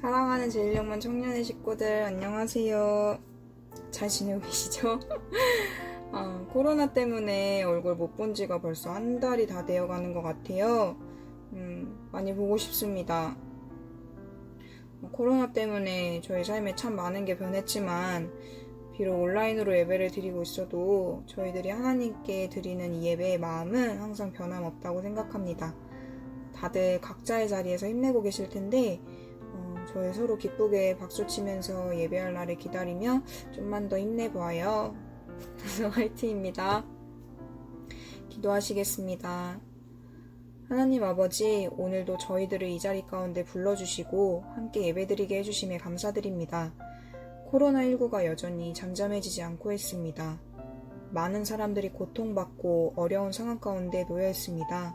사랑문 청년의 식구들 안녕하세요. 잘 지내고 계시죠? 아, 코로나 때문에 얼굴 못 본 지가 벌써 한 달이 다 되어 가는 것 같아요. 음, 많이 보고 싶습니다. 뭐, 코로나 때문에 저희 삶에 참 많은 게 변했지만 비록 온라인으로 예배를 드리고 있어도 저희들이 하나님께 드리는 이 예배의 마음은 항상 변함없다고 생각합니다. 다들 각자의 자리에서 힘내고 계실 텐데 어, 저희 서로 기쁘게 박수 치면서 예배할 날을 기다리며 좀만 더. 그래서 화이팅입니다. 기도하시겠습니다. 하나님 아버지, 오늘도 저희들을 이 자리 가운데 불러주시고 함께 예배드리게 해주심에 감사드립니다. 코로나19가 여전히 잠잠해지지 않고 있습니다. 많은 사람들이 고통받고 어려운 상황 가운데 놓여 있습니다.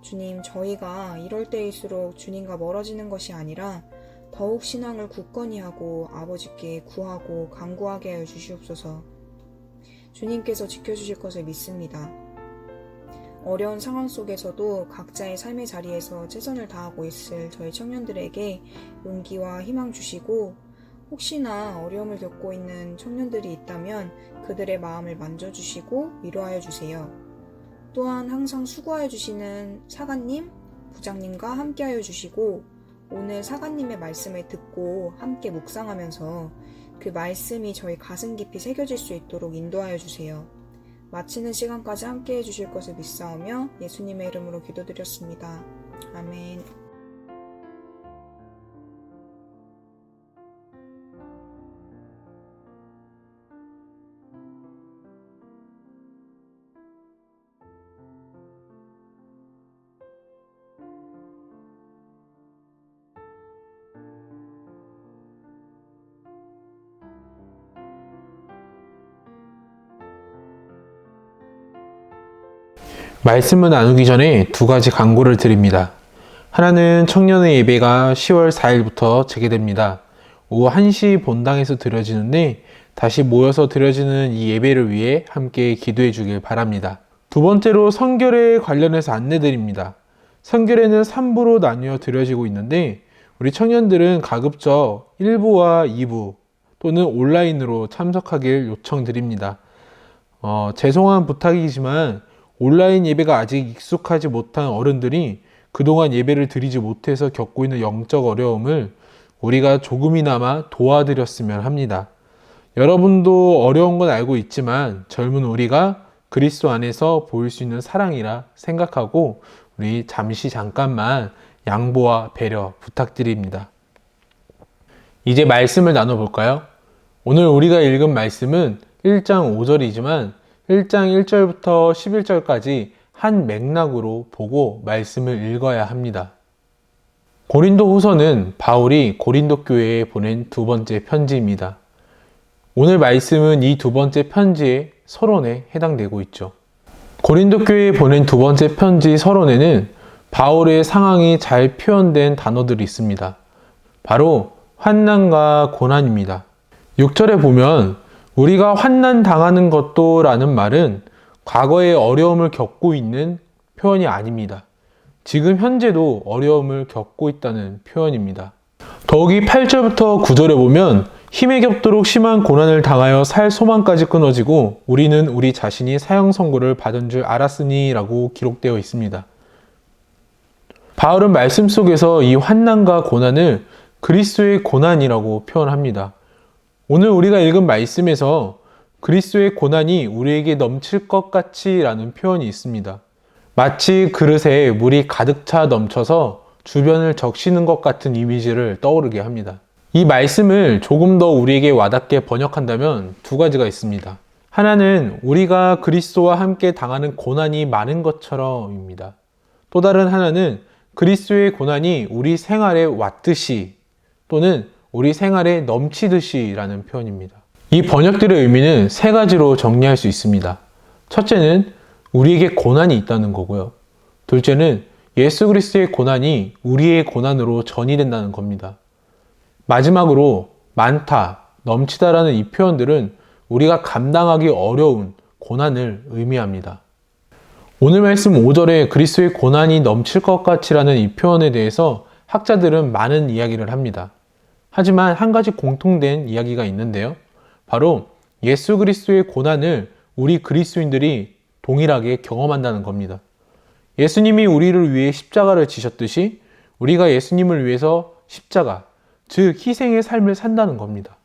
주님, 저희가 이럴 때일수록 주님과 멀어지는 것이 아니라 더욱 신앙을 굳건히 하고 아버지께 구하고 간구하게 하여 주시옵소서. 주님께서 지켜주실 것을 믿습니다. 어려운 상황 속에서도 각자의 삶의 자리에서 최선을 다하고 있을 저희 청년들에게 용기와 희망 주시고 혹시나 어려움을 겪고 있는 청년들이 있다면 그들의 마음을 만져주시고 위로하여 주세요. 또한 항상 수고하여 주시는 사관님, 부장님과 함께하여 주시고 오늘 사관님의 말씀을 듣고 함께 묵상하면서 그 말씀이 저희 가슴 깊이 새겨질 수 있도록 인도하여 주세요. 마치는 시간까지 함께 해주실 것을 믿사오며 예수님의 이름으로 기도드렸습니다. 아멘. 말씀을 나누기 전에 두 가지 광고를 드립니다. 하나는 청년의 예배가 10월 4일부터 재개됩니다. 오후 1시 본당에서 드려지는데 다시 모여서 드려지는 이 예배를 위해 함께 기도해 주길 바랍니다. 두 번째로 성결에 관련해서 안내 드립니다. 성결에는 3부로 나뉘어 드려지고 있는데 우리 청년들은 가급적 1부와 2부 또는 온라인으로 참석하길 요청드립니다. 어, 죄송한 부탁이지만 온라인 예배가 아직 익숙하지 못한 어른들이 그동안 예배를 드리지 못해서 겪고 있는 영적 어려움을 우리가 조금이나마 도와드렸으면 합니다. 여러분도 어려운 건 알고 있지만 젊은 우리가 그리스도 안에서 보일 수 있는 사랑이라 생각하고 우리 잠시 잠깐만 양보와 배려 부탁드립니다. 이제 말씀을 나눠볼까요? 오늘 우리가 읽은 말씀은 1장 5절이지만 1장 1절부터 11절까지 한 맥락으로 보고 말씀을 읽어야 합니다. 고린도 후서는 바울이 고린도 교회에 보낸 두 번째 편지입니다. 오늘 말씀은 이 두 번째 편지의 서론에 해당되고 있죠. 고린도 교회에 보낸 두 번째 편지 서론에는 바울의 상황이 잘 표현된 단어들이 있습니다. 바로 환난과 고난입니다. 6절에 보면 우리가 환난 당하는 것도 라는 말은 과거에 어려움을 겪고 있는 표현이 아닙니다. 지금 현재도 어려움을 겪고 있다는 표현입니다. 더욱이 8절부터 9절에 보면 힘에 겹도록 심한 고난을 당하여 살 소망까지 끊어지고 우리는 우리 자신이 사형 선고를 받은 줄 알았으니 라고 기록되어 있습니다. 바울은 말씀 속에서 이 환난과 고난을 그리스도의 고난이라고 표현합니다. 오늘 우리가 읽은 말씀에서 그리스도의 고난이 우리에게 넘칠 것 같이 라는 표현이 있습니다. 마치 그릇에 물이 가득 차 넘쳐서 주변을 적시는 것 같은 이미지를 떠오르게 합니다. 이 말씀을 조금 더 우리에게 와닿게 번역한다면 두 가지가 있습니다. 하나는 우리가 그리스도와 함께 당하는 고난이 많은 것처럼입니다. 또 다른 하나는 그리스도의 고난이 우리 생활에 왔듯이 또는 우리 생활에 넘치듯이라는 표현입니다. 이 번역들의 의미는 세 가지로 정리할 수 있습니다. 첫째는 우리에게 고난이 있다는 거고요. 둘째는 예수 그리스도의 고난이 우리의 고난으로 전이된다는 겁니다. 마지막으로 많다, 넘치다라는 이 표현들은 우리가 감당하기 어려운 고난을 의미합니다. 오늘 말씀 5절에 그리스도의 고난이 넘칠 것 같이라는 이 표현에 대해서 학자들은 많은 이야기를 합니다. 하지만 한 가지 공통된 이야기가 있는데요. 바로 예수 그리스도의 고난을 우리 그리스도인들이 동일하게 경험한다는 겁니다. 예수님이 우리를 위해 십자가를 지셨듯이 우리가 예수님을 위해서 십자가, 즉 희생의 삶을 산다는 겁니다.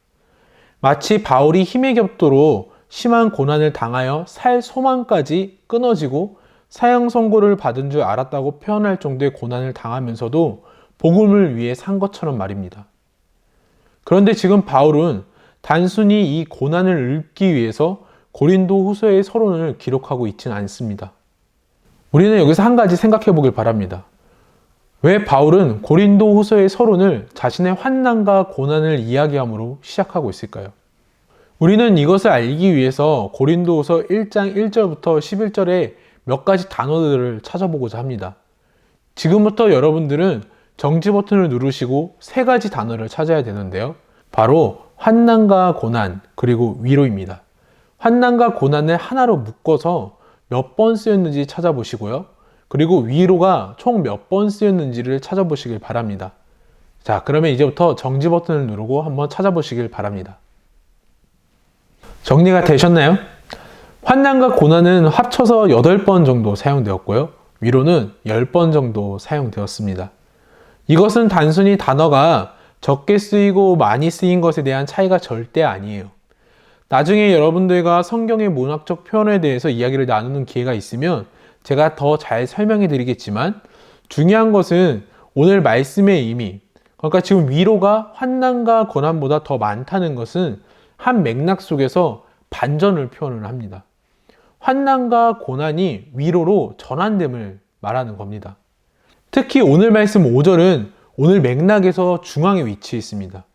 마치 바울이 힘에 겹도록 심한 고난을 당하여 살 소망까지 끊어지고 사형 선고를 받은 줄 알았다고 표현할 정도의 고난을 당하면서도 복음을 위해 산 것처럼 말입니다. 그런데 지금 바울은 단순히 이 고난을 읊기 위해서 고린도 후서의 서론을 기록하고 있지는 않습니다. 우리는 여기서 한 가지 생각해 보길 바랍니다. 왜 바울은 고린도 후서의 서론을 자신의 환난과 고난을 이야기함으로 시작하고 있을까요? 우리는 이것을 알기 위해서 고린도 후서 1장 1절부터 11절에 몇 가지 단어들을 찾아보고자 합니다. 지금부터 여러분들은 정지 버튼을 누르시고 세 가지 단어를 찾아야 되는데요. 바로 환난과 고난, 그리고 위로입니다. 환난과 고난을 하나로 묶어서 몇 번 쓰였는지 찾아보시고요. 그리고 위로가 총 몇 번 쓰였는지를 찾아보시길 바랍니다. 자, 그러면 이제부터 정지 버튼을 누르고 한번 찾아보시길 바랍니다. 정리가 되셨나요? 환난과 고난은 합쳐서 8번 정도 사용되었고요. 위로는 10번 정도 사용되었습니다. 이것은 단순히 단어가 적게 쓰이고 많이 쓰인 것에 대한 차이가 절대 아니에요. 나중에 여러분들과 성경의 문학적 표현에 대해서 이야기를 나누는 기회가 있으면 제가 더 잘 설명해 드리겠지만 중요한 것은 오늘 말씀의 의미, 그러니까 지금 위로가 환난과 고난보다 더 많다는 것은 한 맥락 속에서 반전을 표현을 합니다. 환난과 고난이 위로로 전환됨을 말하는 겁니다. 특히 오늘 말씀 5절은 오늘 맥락에서 중앙에 위치해 있습니다.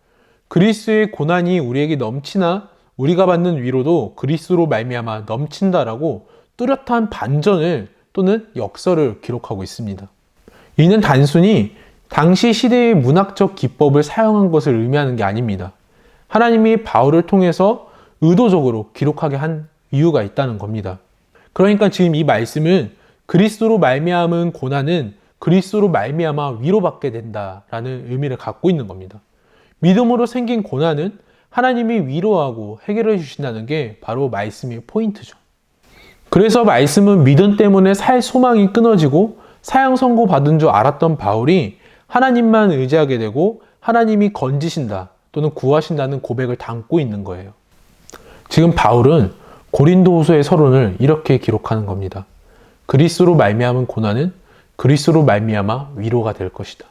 그리스의 고난이 우리에게 넘치나 우리가 받는 위로도 그리스로 말미암아 넘친다라고 뚜렷한 반전을 또는 역설을 기록하고 있습니다. 이는 단순히 당시 시대의 문학적 기법을 사용한 것을 의미하는 게 아닙니다. 하나님이 바울을 통해서 의도적으로 기록하게 한 이유가 있다는 겁니다. 그러니까 지금 이 말씀은 그리스도로 말미암은 고난은 그리스도로 말미암아 위로받게 된다라는 의미를 갖고 있는 겁니다. 믿음으로 생긴 고난은 하나님이 위로하고 해결해 주신다는 게 바로 말씀의 포인트죠. 그래서 말씀은 믿음 때문에 살 소망이 끊어지고 사형 선고 받은 줄 알았던 바울이 하나님만 의지하게 되고 하나님이 건지신다 또는 구하신다는 고백을 담고 있는 거예요. 지금 바울은 고린도후서의 서론을 이렇게 기록하는 겁니다. 그리스로 말미암은 고난은 그리스로 말미암아 위로가 될 것이다.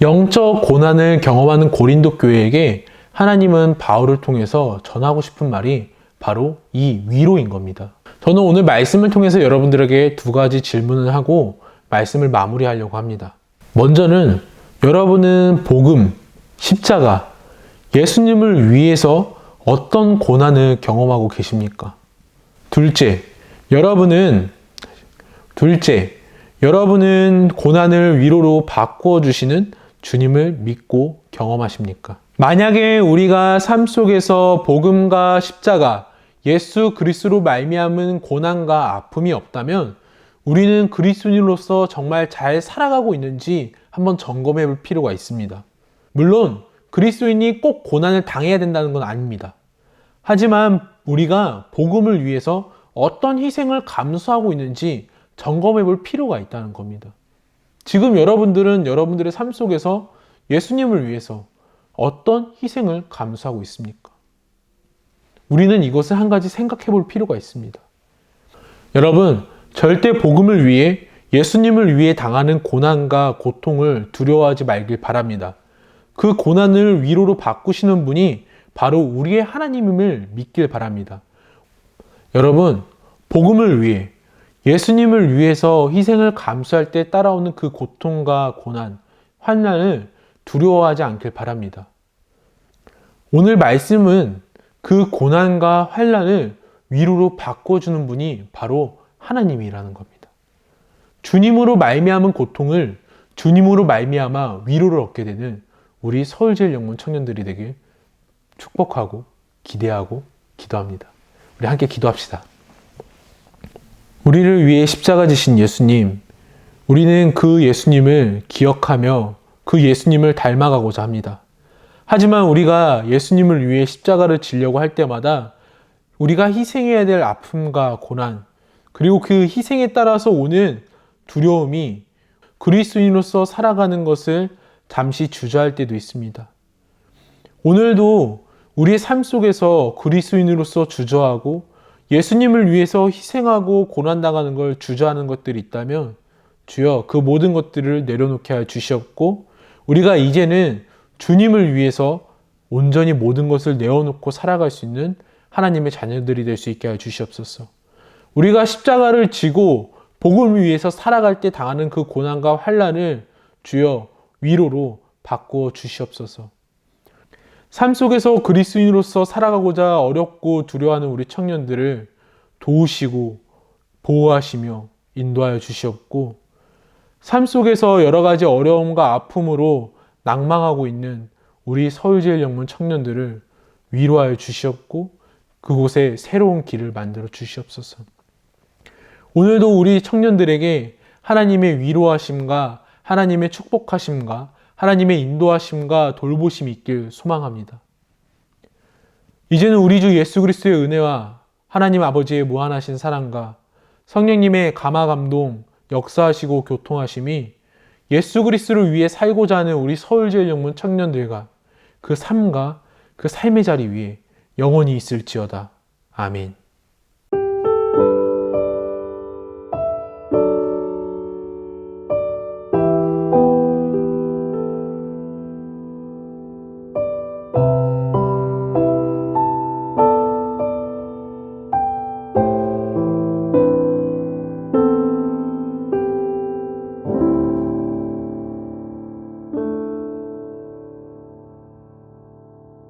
영적 고난을 경험하는 고린도 교회에게 하나님은 바울을 통해서 전하고 싶은 말이 바로 이 위로인 겁니다. 저는 오늘 말씀을 통해서 여러분들에게 두 가지 질문을 하고 말씀을 마무리하려고 합니다. 먼저는 여러분은 복음, 십자가, 예수님을 위해서 어떤 고난을 경험하고 계십니까? 둘째, 여러분은 둘째, 여러분은 고난을 위로로 바꾸어 주시는 주님을 믿고 경험하십니까? 만약에 우리가 삶 속에서 복음과 십자가, 예수 그리스로 말미암은 고난과 아픔이 없다면 우리는 그리스도인으로서 정말 잘 살아가고 있는지 한번 점검해 볼 필요가 있습니다. 물론 그리스도인이 꼭 고난을 당해야 된다는 건 아닙니다. 하지만 우리가 복음을 위해서 어떤 희생을 감수하고 있는지 점검해 볼 필요가 있다는 겁니다. 지금 여러분들은 여러분들의 삶 속에서 예수님을 위해서 어떤 희생을 감수하고 있습니까? 우리는 이것을 한 가지 생각해 볼 필요가 있습니다. 여러분, 절대 복음을 위해 예수님을 위해 당하는 고난과 고통을 두려워하지 말길 바랍니다. 그 고난을 위로로 바꾸시는 분이 바로 우리의 하나님임을 믿길 바랍니다. 여러분, 복음을 위해 예수님을 위해서 희생을 감수할 때 따라오는 그 고통과 고난, 환난을 두려워하지 않길 바랍니다. 오늘 말씀은 그 고난과 환난을 위로로 바꿔주는 분이 바로 하나님이라는 겁니다. 주님으로 말미암은 고통을 주님으로 말미암아 위로를 얻게 되는 우리 서울제일 영문 청년들이 되길 축복하고 기대하고 기도합니다. 우리 함께 기도합시다. 우리를 위해 십자가 지신 예수님, 우리는 그 예수님을 기억하며 그 예수님을 닮아가고자 합니다. 하지만 우리가 예수님을 위해 십자가를 지려고 할 때마다 우리가 희생해야 될 아픔과 고난, 그리고 그 희생에 따라서 오는 두려움이 그리스도인으로서 살아가는 것을 잠시 주저할 때도 있습니다. 오늘도 우리의 삶 속에서 그리스도인으로서 주저하고 예수님을 위해서 희생하고 고난당하는 걸 주저하는 것들이 있다면 주여 그 모든 것들을 내려놓게 하여 주시옵고 우리가 이제는 주님을 위해서 온전히 모든 것을 내어놓고 살아갈 수 있는 하나님의 자녀들이 될 수 있게 하여 주시옵소서. 우리가 십자가를 지고 복음을 위해서 살아갈 때 당하는 그 고난과 환란을 주여 위로로 바꾸어 주시옵소서. 삶 속에서 그리스인으로서 살아가고자 어렵고 두려워하는 우리 청년들을 도우시고 보호하시며 인도하여 주시옵고 삶 속에서 여러 가지 어려움과 아픔으로 낭망하고 있는 우리 서울제일 영문 청년들을 위로하여 주시옵고 그곳에 새로운 길을 만들어 주시옵소서. 오늘도 우리 청년들에게 하나님의 위로하심과 하나님의 축복하심과 하나님의 인도하심과 돌보심이 있길 소망합니다. 이제는 우리 주 예수 그리스도의 은혜와 하나님 아버지의 무한하신 사랑과 성령님의 감화 감동, 역사하시고 교통하심이 예수 그리스도를 위해 살고자 하는 우리 서울제일영문 청년들과 그 삶과 그 삶의 자리 위에 영원히 있을지어다. 아멘.